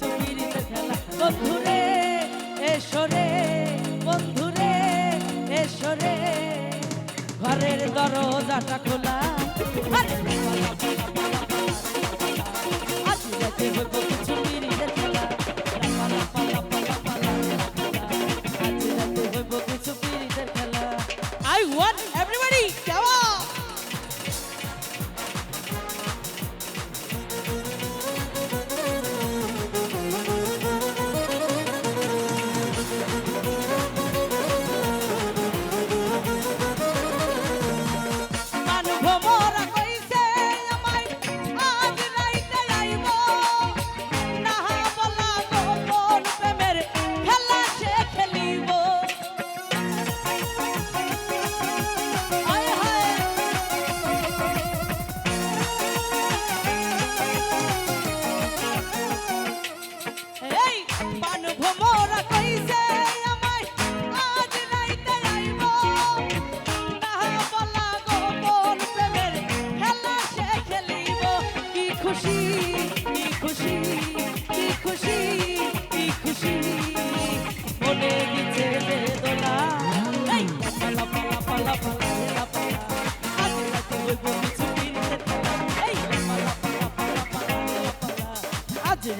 আছে পিড়িতে খেলা বন্ধুরে এসরে বন্ধুরে এসরে। ঘরের দরজাটা খোলা। I want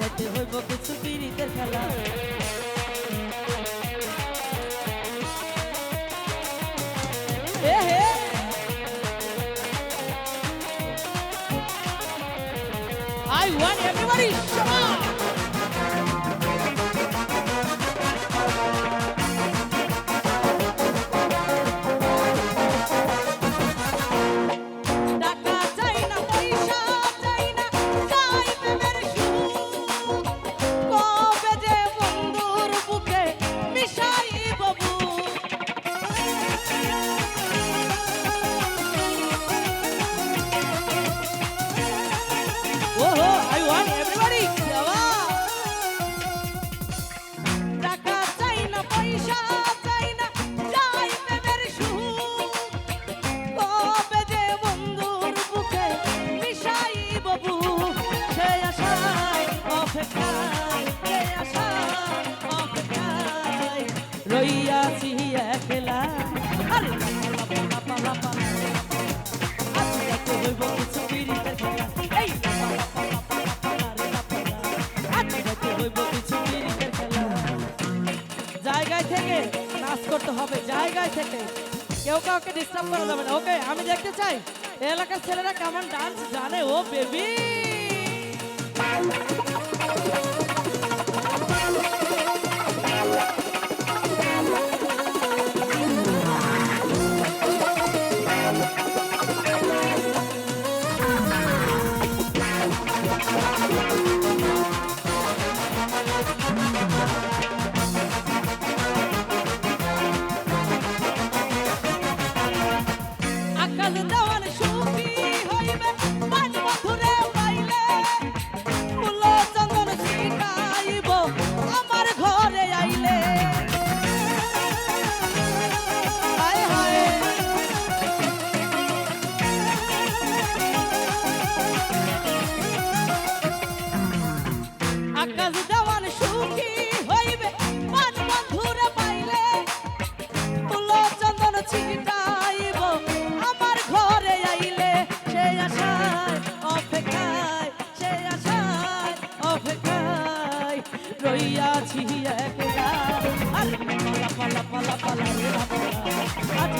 আজ রাতে হইব কিছু পিরিতের খেলা এ হে I want everybody come on. টাকা থেকে নাচ করতে হবে জায়গায় থেকে। কেউ কাউকে ডিস্টার্ব করা যাবে না। ওকে আমি দেখতে চাই। এলাকার ছেলেরা কেমন ডান্স জানে, ও বেবি আকাশ দেওয়ান সুখী হইবে পাঁচ বন্ধুরে পাইলে ফুল চন্দন ছিটাইব আমার ঘরে আইলে সে আশায় অপেক্ষায় সে আশায় অপেক্ষায় রইয়াছি একলা পালা পালা পালা পালা আজ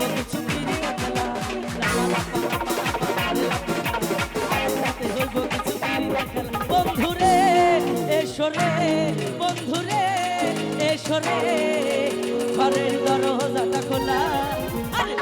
কিছু এসো রে বন্ধুরে এসো রে। ঘরের দরজাটা খোলা। আরে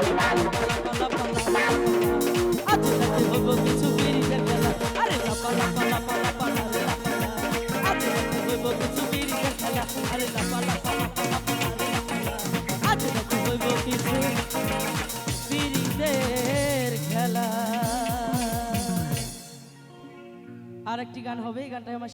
আরেকটি গান হবে, এই গানটা আমার